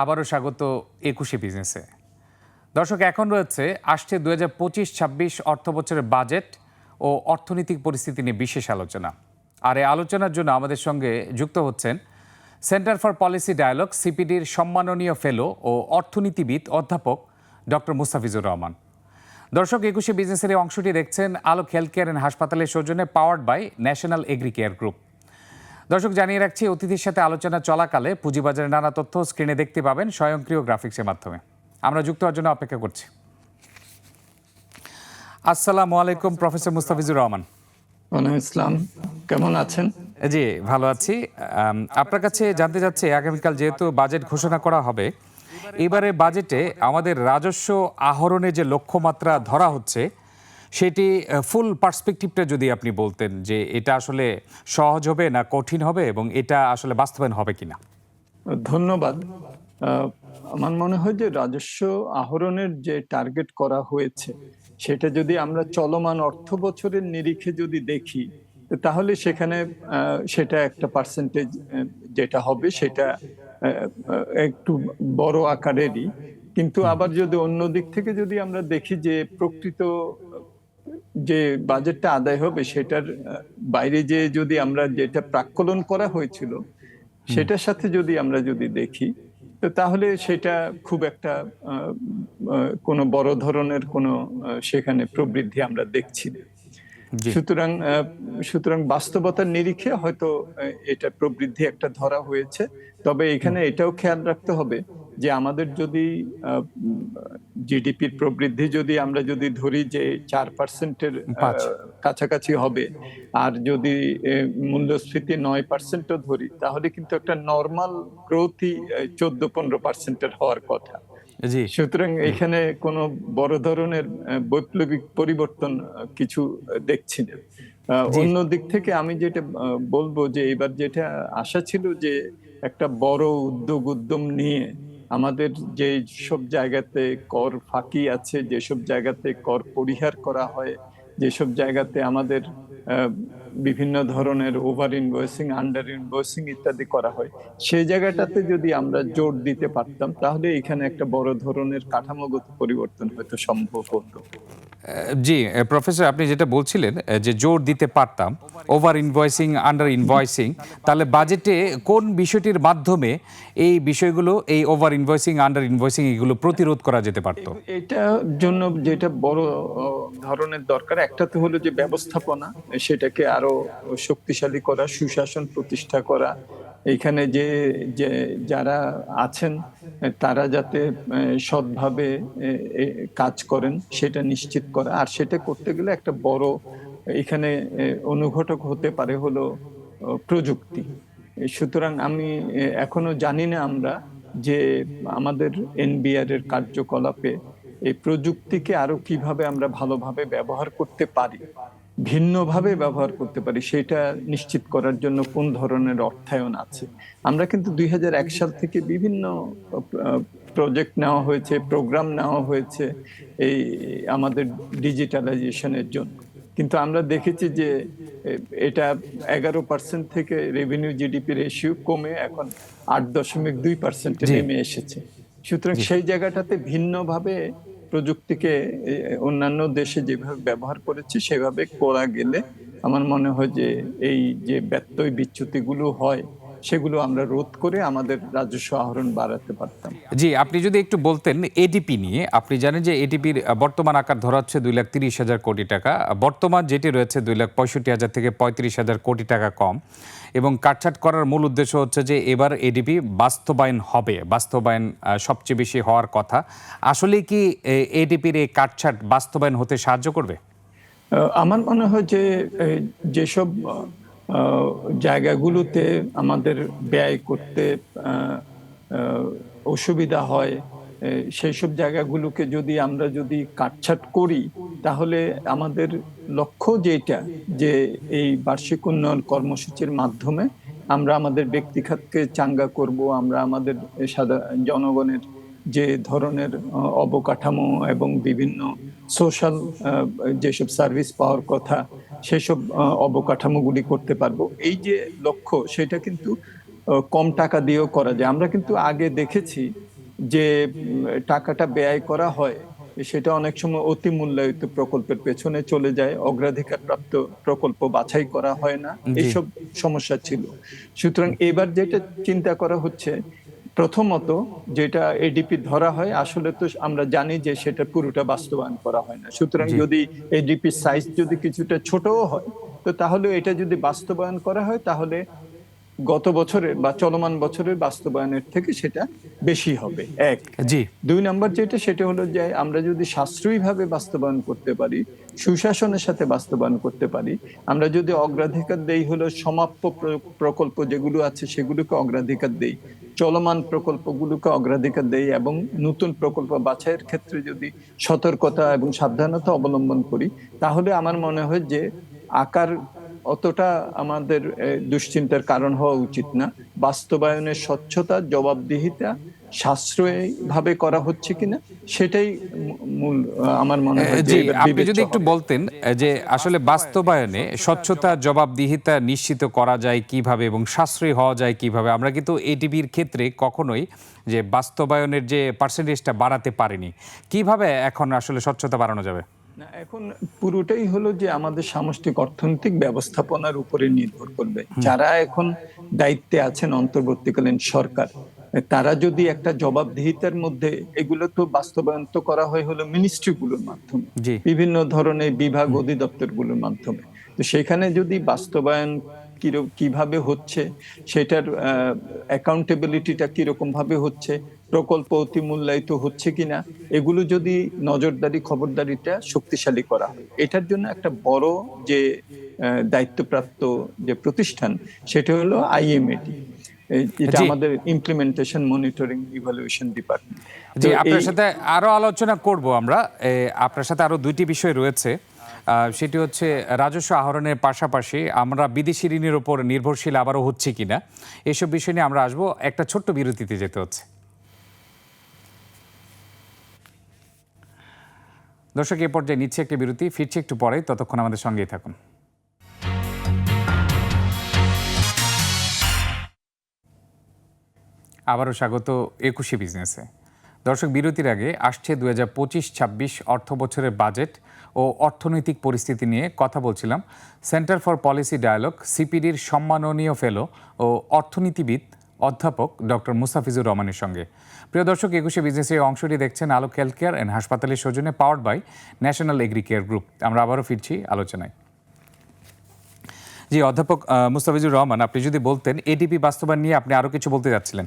আবারও স্বাগত একুশে বিজনেসে দর্শক, এখন রয়েছে, আসছে দু হাজার পঁচিশ, ছাব্বিশ অর্থ বছরের বাজেট ও অর্থনৈতিক পরিস্থিতি নিয়ে বিশেষ আলোচনা। আর এই আলোচনার জন্য আমাদের সঙ্গে যুক্ত হচ্ছেন সেন্টার ফর পলিসি ডায়ালগ সিপিডির সম্মাননীয় ফেলো ও অর্থনীতিবিদ অধ্যাপক ডক্টর মুস্তাফিজুর রহমান। দর্শক, একুশে বিজনেসের এই অংশটি দেখছেন আলোক হেলথ কেয়ার অ্যান্ড হাসপাতালের সৌজন্যে powered by national agri care group দর্শক জানিয়ে রাখছি অতিথির সাথে আলোচনা চলাকালে পুঁজিবাজারের নানা তথ্য স্ক্রিনে দেখতে পাবেন স্বয়ংক্রিয় গ্রাফিক্সের মাধ্যমে। আমরা যুক্ত হওয়ার জন্য অপেক্ষা করছি। আসসালামু আলাইকুম প্রফেসর মুস্তাফিজুর রহমান। ইসলাম কেমন আছেন? জি ভালো আছি। আপনার কাছে জানতে চাচ্ছি আগামীকাল যেহেতু বাজেট ঘোষণা করা হবে এবারে বাজেটে আমাদের রাজস্ব আহরণে যে লক্ষ্যমাত্রা ধরা হচ্ছে সেটি ফুল পার্সপেক্টিভটা যদি আপনি বলতেন যে এটা আসলে সহজ হবে না কঠিন হবে এবং এটা আসলে বাস্তবায়ন হবে কিনা। ধন্যবাদ। আমার মনে হয় যে রাজস্ব আহরণের যে টার্গেট করা হয়েছে সেটা যদি আমরা চলমান অর্থ বছরের নিরিখে যদি দেখি তাহলে সেখানে সেটা একটা পার্সেন্টেজ যেটা হবে সেটা একটু বড় আকারেরই। কিন্তু আবার যদি অন্য দিক থেকে যদি আমরা দেখি যে প্রকৃত যে বাজেটটা আদায় হবে সেটার বাইরে যে যদি আমরা যেটা প্রাক্কলন করা হয়েছিল সেটার সাথে যদি আমরা যদি দেখি তো তাহলে সেটা খুব একটা কোনো বড় ধরনের কোনো সেখানে প্রবৃদ্ধি আমরা দেখছি না। সুতরাং সুতরাং বাস্তবতার নিরিখে হয়তো এটা প্রবৃদ্ধি একটা ধরা হয়েছে। তবে এখানে এটাও খেয়াল রাখতে হবে যে আমাদের যদি জিডিপির প্রবৃদ্ধি যদি আমরা যদি ধরি যে চার পার্সেন্টের কাছাকাছি হবে আর যদি মূল্যস্ফীতি নয় পার্সেন্টও ধরি তাহলে কিন্তু একটা নর্মাল গ্রোথই চোদ্দ পনেরো পার্সেন্টের হওয়ার কথা। জি। সুতরাং এখানে কোনো বড় ধরনের বৈপ্লবিক পরিবর্তন কিছু দেখছি না। অন্য দিক থেকে আমি যেটা বলব যে এবার যেটা আশা ছিল যে একটা বড় উদ্যোগ উদ্যম নিয়ে আমাদের যে সব জায়গাতে কর ফাঁকি আছে যেসব জায়গাতে কর পরিহার করা হয় যেসব জায়গাতে আমাদের বিভিন্ন ধরনের ওভার ইনভয়েসিং আন্ডার ইনভয়েসিং ইত্যাদি করা হয়, সেই জায়গাটাতে যদি আমরা জোর দিতে পারতাম, তাহলে এখানে একটা বড় ধরনের কাঠামোগত পরিবর্তন হয়তো সম্ভব হতো। জি প্রফেসর আপনি যেটা বলছিলেন যে জোর দিতে পারতাম ওভার ইনভয়েসিং আন্ডার ইনভয়েসিং তাহলে বাজেটে কোন বিষয়টির মাধ্যমে এই বিষয়গুলো, এই ওভার ইনভয়েসিং আন্ডার ইনভয়েসিং এগুলো প্রতিরোধ করা যেতে পারতো। এটার জন্য যেটা বড় ধরনের দরকার, একটা তো হলো যে ব্যবস্থাপনা, সেটাকে আরও শক্তিশালী করা, সুশাসন প্রতিষ্ঠা করা। এখানে যে যে যারা আছেন, তারা যাতে সৎভাবে কাজ করেন, সেটা নিশ্চিত করা। আর সেটা করতে গেলে একটা বড়, এখানে অনুঘটক হতে পারে হলো প্রযুক্তি। সুতরাং আমি এখনও জানি না আমরা যে আমাদের এনবিআর এর কার্যকলাপে এই প্রযুক্তিকে আরও কীভাবে আমরা ভালোভাবে ব্যবহার করতে পারি, ভিন্নভাবে ব্যবহার করতে পারি, সেটা নিশ্চিত করার জন্য কোন ধরনের অর্থায়ন আছে। আমরা কিন্তু দুই হাজার এক সাল থেকে বিভিন্ন প্রজেক্ট নেওয়া হয়েছে প্রোগ্রাম নেওয়া হয়েছে এই আমাদের ডিজিটালাইজেশনের জন্য। কিন্তু আমরা দেখেছি যে এটা এগারো পার্সেন্ট থেকে রেভিনিউ জিডিপি রেশিও কমে এখন আট দশমিক দুই পার্সেন্টে নেমে এসেছে। সুতরাং সেই জায়গাটাতে ভিন্নভাবে প্রযুক্তিকে অন্যান্য দেশে যেভাবে ব্যবহার করেছে সেভাবে করা গেলে আমার মনে হয় যে এই যে ব্যত্যয় বিচ্যুতিগুলো হয় সেগুলো আমরা রোধ করে আমাদের রাজস্ব আহরণ বাড়াতে পারতাম। জি আপনি যদি একটু বলতেন এডিপি নিয়ে আপনি জানেন যে এডিপির বর্তমান আকার ধরা হচ্ছে দুই লাখ তিরিশ হাজার কোটি টাকা। বর্তমান যেটি রয়েছে দুই লাখ পঁয়ষট্টি হাজার থেকে পঁয়ত্রিশ হাজার কোটি টাকা কম এবং কাটছাট করার মূল উদ্দেশ্য হচ্ছে যে এবার এডিপি বাস্তবায়ন হবে বাস্তবায়ন সবচেয়ে বেশি হওয়ার কথা। আসলে কি এডিপির এই কাটছাট বাস্তবায়ন হতে সাহায্য করবে? আমার মনে হয় যে যেসব জায়গাগুলোতে আমাদের ব্যয় করতে অসুবিধা হয় সেই সব জায়গাগুলোকে যদি আমরা যদি কাটছাট করি, তাহলে আমাদের লক্ষ্য যেটা যে এই বার্ষিক উন্নয়ন কর্মসূচির মাধ্যমে আমরা আমাদের ব্যক্তিখাতকে চাঙ্গা করব, আমরা আমাদের সাধারণ জনগণের যে ধরনের অবকাঠামো এবং বিভিন্ন সোশ্যাল যেসব সার্ভিস পাওয়ার কথা সেসব অবকাঠামোগুলি করতে পারব। এই যে লক্ষ্য সেটা কিন্তু কম টাকা দিয়েও করা যায়। আমরা কিন্তু আগে দেখেছি যে টাকাটা ব্যয় করা হয় সেটা অনেক সময় অতি মূল্যায়িত প্রকল্পের পেছনে চলে যায়। অগ্রাধিকার প্রাপ্ত প্রকল্প বাছাই করা হয় না। এইসব সমস্যা ছিল। সুতরাং এবার যেটা চিন্তা করা হচ্ছে প্রথমত যেটা এডিপি ধরা হয় আসলে তো আমরা জানি যে সেটা পুরোটা বাস্তবায়ন করা হয় না। সুতরাং যদি এডিপি সাইজ যদি কিছুটা ছোটও হয় তো তাহলে এটা যদি বাস্তবায়ন করা হয় তাহলে গত বছরের বা চলমান বছরের বাস্তবায়নের থেকে সেটা বেশি হবে। এক। জি। দুই নম্বর যেটা সেটা হলো যে আমরা যদি সাশ্রয়ীভাবে বাস্তবায়ন করতে পারি সুশাসনের সাথে বাস্তবায়ন করতে পারি আমরা যদি অগ্রাধিকার দেই হলো সমাপ্য প্র- প্রকল্প যেগুলো আছে সেগুলোকে অগ্রাধিকার দেই চলমান প্রকল্পগুলোকে অগ্রাধিকার দেই এবং নতুন প্রকল্প বাছাইয়ের ক্ষেত্রে যদি সতর্কতা এবং সাবধানতা অবলম্বন করি তাহলে আমার মনে হয় যে আকার অতটা আমাদের দুশ্চিন্তার কারণ হওয়া উচিত না। বাস্তবায়নের স্বচ্ছতা জবাবদিহিতা সাশ্রয়ী ভাবে করা হচ্ছে কিনা সেটাই মূল আমার মনে হয় আপনি যদি একটু বলতেন যে আসলে বাস্তবায়নে স্বচ্ছতা জবাবদিহিতা নিশ্চিত করা যায় কীভাবে এবং সাশ্রয়ী হওয়া যায় কীভাবে আমরা কিন্তু এটিভির ক্ষেত্রে কখনোই যে বাস্তবায়নের যে পার্সেন্টেজটা বাড়াতে পারিনি কীভাবে এখন আসলে স্বচ্ছতা বাড়ানো যাবে? না, এখন পুরোটাই হলো যে আমাদের সামষ্টিক অর্থনৈতিক ব্যবস্থাপনার উপরে নির্ভর করবে। যারা এখন দায়িত্বে আছেন অন্তর্বর্তীকালীন সরকার তারা যদি একটা জবাবদিহিতার মধ্যে এগুলো তো বাস্তবায়ন তো করা হয় হলো মিনিস্ট্রি গুলোর মাধ্যমে বিভিন্ন ধরনের বিভাগ অধিদপ্তরগুলোর মাধ্যমে। তো সেখানে যদি বাস্তবায়ন কীভাবে হচ্ছে সেটার অ্যাকাউন্টেবিলিটিটা কীরকম ভাবে হচ্ছে প্রকল্প অতি মূল্যায়িত হচ্ছে কিনা এগুলো যদি নজরদারি খবরদারিটা শক্তিশালী করা হয়। এটার জন্য একটা বড় যে দায়িত্বপ্রাপ্ত যে প্রতিষ্ঠান সেটা হলো আইএমএটি এটা আমাদের ইমপ্লিমেন্টেশন মনিটরিং ইভালুয়েশন ডিপার্টমেন্ট জি আপনার সাথে আরও আলোচনা করব আমরা। আপনার সাথে আরও দুইটি বিষয় রয়েছে। সেটি হচ্ছে রাজস্ব আহরণের পাশাপাশি আমরা বিদেশি ঋণের উপর নির্ভরশীল আবারও হচ্ছে কিনা, এসব বিষয় নিয়ে আমরা আসব একটা ছোট্ট বিরতিতে যেতে হচ্ছে। দর্শক, এ পর্যায়ে নিচ্ছে একটি বিরতি, ফিরছে একটু পরে, ততক্ষণ আমাদের সঙ্গেই থাকুন। আবারও স্বাগত একুশে বিজনেসে। দর্শক, বিরতির আগে আসছে দু হাজার পঁচিশ ছাব্বিশ অর্থ বছরের বাজেট ও অর্থনৈতিক পরিস্থিতি নিয়ে কথা বলছিলাম। সেন্টার ফর পলিসি ডায়ালগ, সিপিডির সম্মাননীয় ফেলো ও অর্থনীতিবিদ অধ্যাপক ডক্টর মুস্তাফিজুর রহমানের সঙ্গে। প্রিয় দর্শক, একুশে বিজনেসের অংশটি দেখছেন আলোক হেলথ কেয়ার অ্যান্ড হাসপাতালের সৌজন্যে powered by national agri care group. আমরা আবারও ফিরছি আলোচনায়। জি, অধ্যাপক মুস্তাফিজুর রহমান, আপনি যদি বলতেন, এডিপি বাস্তবায়ন নিয়ে আপনি আরও কিছু বলতে যাচ্ছিলেন।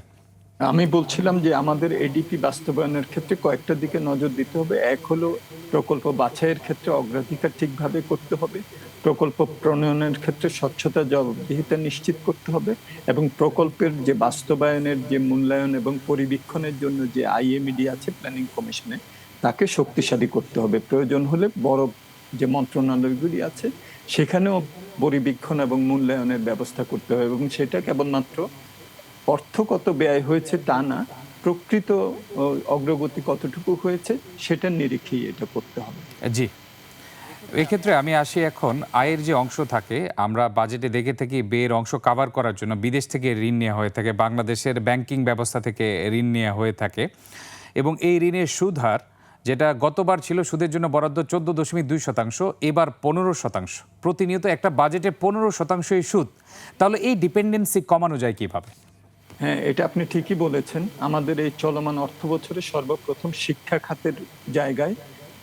আমি বলছিলাম যে আমাদের এডিপি বাস্তবায়নের ক্ষেত্রে কয়েকটা দিকে নজর দিতে হবে। এক হলো প্রকল্প বাছাইয়ের ক্ষেত্রে অগ্রাধিকার ঠিকভাবে করতে হবে। প্রকল্প প্রণয়নের ক্ষেত্রে স্বচ্ছতা, জবাবদিহিতা নিশ্চিত করতে হবে এবং প্রকল্পের যে বাস্তবায়নের, যে মূল্যায়ন এবং পরিবীক্ষণের জন্য যে আইএমইডি আছে প্ল্যানিং কমিশনে তাকে শক্তিশালী করতে হবে। প্রয়োজন হলে বড় যে মন্ত্রণালয়গুলি আছে, সেখানেও পরিবীক্ষণ এবং মূল্যায়নের ব্যবস্থা করতে হবে এবং সেটা কেবলমাত্র অর্থ কত ব্যয় হয়েছে তা না, প্রকৃত অগ্রগতি কতটুকু হয়েছে সেটার নিরিখেই এটা করতে হবে। জি। এক্ষেত্রে আমি আসি এখন, আয়ের যে অংশ থাকে, আমরা বাজেটে দেখে থাকি ব্যয়ের অংশ কাভার করার জন্য, বিদেশ থেকে ঋণ নেওয়া হয়ে থাকে, বাংলাদেশের ব্যাংকিং ব্যবস্থা থেকে ঋণ নেওয়া হয়ে থাকে। এবং এই ঋণের সুদ হার, যেটা গতবার ছিল সুদের জন্য বরাদ্দ চোদ্দ দশমিক দুই শতাংশ, এবার পনেরো শতাংশ। প্রতিনিয়ত একটা বাজেটে পনেরো শতাংশই সুদ। তাহলে এই ডিপেন্ডেন্সি কমানো যায় কীভাবে? হ্যাঁ এটা আপনি ঠিকই বলেছেন। আমাদের এই চলমান অর্থ বছরে সর্বপ্রথম শিক্ষা খাতের জায়গায়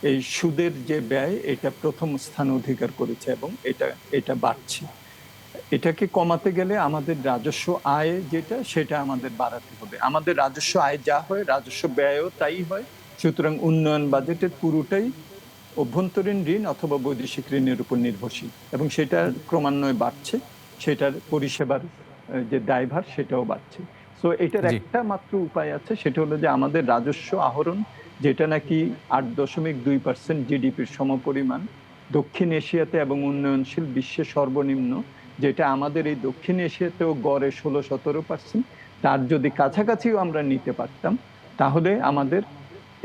এই সুদের যে ব্যয়, এটা প্রথম স্থান অধিকার করেছে এবং এটা এটা বাড়ছে। এটাকে কমাতে গেলে আমাদের রাজস্ব আয় যেটা, সেটা আমাদের বাড়াতে হবে। আমাদের রাজস্ব আয় যা হয়, রাজস্ব ব্যয়ও তাই হয়। সুতরাং উন্নয়ন বাজেটের পুরোটাই অভ্যন্তরীণ ঋণ অথবা বৈদেশিক ঋণের উপর নির্ভরশীল এবং সেটা ক্রমান্বয়ে বাড়ছে। সেটার পরিষেবার যে দায়ভার সেটাও বাড়ছে সো এটার একটা মাত্র উপায় আছে সেটা হলো যে আমাদের রাজস্ব আহরণ যেটা নাকি আট দশমিক দুই পার্সেন্ট জিডিপির সমপরিমাণ দক্ষিণ এশিয়াতে এবং উন্নয়নশীল বিশ্বে সর্বনিম্ন যেটা আমাদের এই দক্ষিণ এশিয়াতেও গড়ে ষোলো সতেরো পার্সেন্ট। তার যদি কাছাকাছিও আমরা নিতে পারতাম তাহলে আমাদের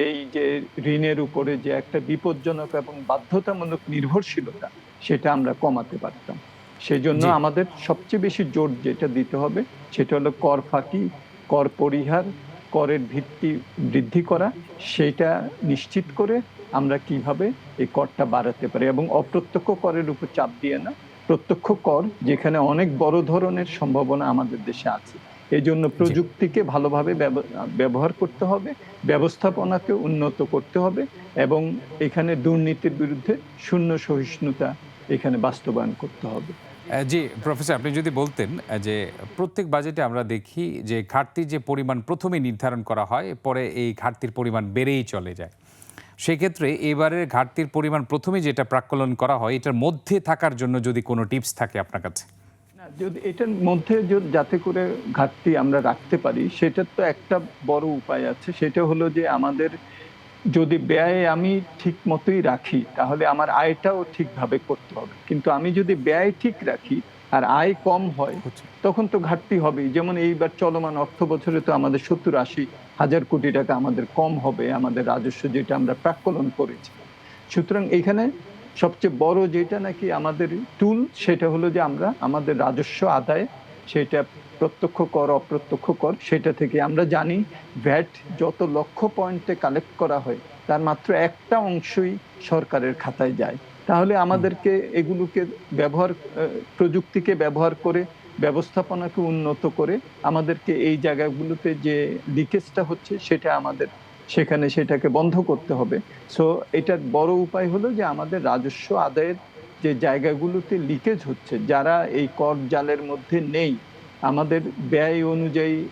এই যে ঋণের উপরে যে একটা বিপজ্জনক এবং বাধ্যতামূলক নির্ভরশীলতা সেটা আমরা কমাতে পারতাম। সেই জন্য আমাদের সবচেয়ে বেশি জোর যেটা দিতে হবে সেটা হলো কর ফাঁকি কর পরিহার করের ভিত্তি বৃদ্ধি করা সেটা নিশ্চিত করে আমরা কীভাবে এই করটা বাড়াতে পারি এবং অপ্রত্যক্ষ করের উপর চাপ দিয়ে না। প্রত্যক্ষ কর যেখানে অনেক বড় ধরনের সম্ভাবনা আমাদের দেশে আছে। এই জন্য প্রযুক্তিকে ভালোভাবে ব্যব- ব্যবহার করতে হবে ব্যবস্থাপনাকে উন্নত করতে হবে এবং এখানে দুর্নীতির বিরুদ্ধে শূন্য সহিষ্ণুতা এখানে বাস্তবায়ন করতে হবে। জি প্রফেসর আপনি যদি বলতেন যে প্রত্যেক বাজেটে আমরা দেখি যে ঘাটতির যে পরিমাণ প্রথমে নির্ধারণ করা হয় পরে এই ঘাটতির পরিমাণ বেড়েই চলে যায়। সেক্ষেত্রে এবারের ঘাটতির পরিমাণ প্রথমে যেটা প্রাকলন করা হয় এটার মধ্যে থাকার জন্য যদি কোনো টিপস থাকে আপনার কাছে? না, যদি এটার মধ্যে যাতে করে ঘাটতি আমরা রাখতে পারি সেটার তো একটা বড় উপায় আছে। সেটা হলো যে আমাদের যদি ব্যয় আমি ঠিক মতোই রাখি তাহলে আমার আয়টাও ঠিকভাবে করতে হবে। কিন্তু আমি যদি ব্যয় ঠিক রাখি আর আয় কম হয় তখন তো ঘাটতি হবেই। যেমন এইবার চলমান অর্থ বছরে তো আমাদের সত্তর আশি হাজার কোটি টাকা আমাদের কম হবে আমাদের রাজস্ব যেটা আমরা প্রাক্কলন করেছি। সুতরাং এখানে সবচেয়ে বড় যেটা নাকি আমাদের টুল সেটা হলো যে আমরা আমাদের রাজস্ব আদায় সেটা প্রত্যক্ষ কর, অপ্রত্যক্ষ কর, সেটা থেকে আমরা জানি ভ্যাট যত লক্ষ পয়েন্টে কালেক্ট করা হয়, তার মাত্র একটা অংশই সরকারের খাতায় যায়। তাহলে আমাদেরকে এগুলোকে ব্যবহার প্রযুক্তিকে ব্যবহার করে, ব্যবস্থাপনাকে উন্নত করে, আমাদেরকে এই জায়গাগুলোতে যে লিকেজটা হচ্ছে, সেটা আমাদের, সেখানে সেটাকে বন্ধ করতে হবে। সো এটার বড় উপায় হলো যে আমাদের রাজস্ব আদায়ের যে জায়গাগুলোতে লিকেজ হচ্ছে, যারা এই কর জালের মধ্যে নেই আমাদের ব্যয় অনুযায়ী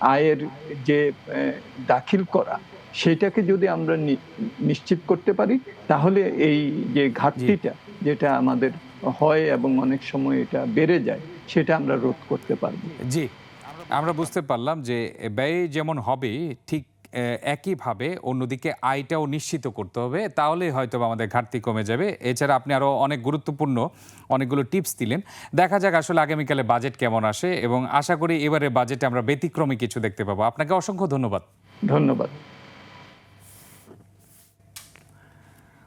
আয়ের যে দাখিল করা সেটাকে যদি আমরা নিশ্চিত করতে পারি তাহলে এই যে ঘাটতিটা যেটা আমাদের হয় এবং অনেক সময় এটা বেড়ে যায় সেটা আমরা রোধ করতে পারব। জি আমরা বুঝতে পারলাম যে ব্যয় যেমন হবে ঠিক একইভাবে অন্যদিকে আয়টাও নিশ্চিত করতে হবে তাহলে হয়তো আমাদের ঘাটতি কমে যাবে। এছাড়া আপনি আরও অনেক গুরুত্বপূর্ণ অনেকগুলো টিপস দিলেন। দেখা যাক আসলে আগামীকালে বাজেট কেমন আসে এবং আশা করি এবারে বাজেটে আমরা ব্যতিক্রমী কিছু দেখতে পাবো। আপনাকে অসংখ্য ধন্যবাদ। ধন্যবাদ।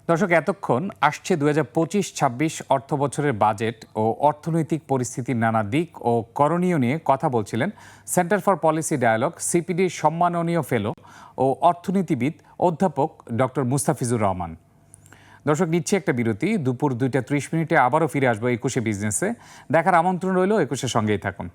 দর্শক, এতক্ষণ আসছে দু হাজার পঁচিশ, ছাব্বিশ অর্থ বছরের বাজেট ও অর্থনৈতিক পরিস্থিতির নানা দিক ও করণীয় নিয়ে কথা বলছিলেন সেন্টার ফর পলিসি ডায়ালগ সিপিডির সম্মাননীয় ফেলো ও অর্থনীতিবিদ অধ্যাপক ডক্টর মুস্তাফিজুর রহমান। দর্শক, নিচ্ছে একটা বিরতি। দুপুর দুইটা ত্রিশ মিনিটে আবারও ফিরে আসব একুশে বিজনেসে। দেখার আমন্ত্রণ রইল, একুশের সঙ্গেই থাকুন।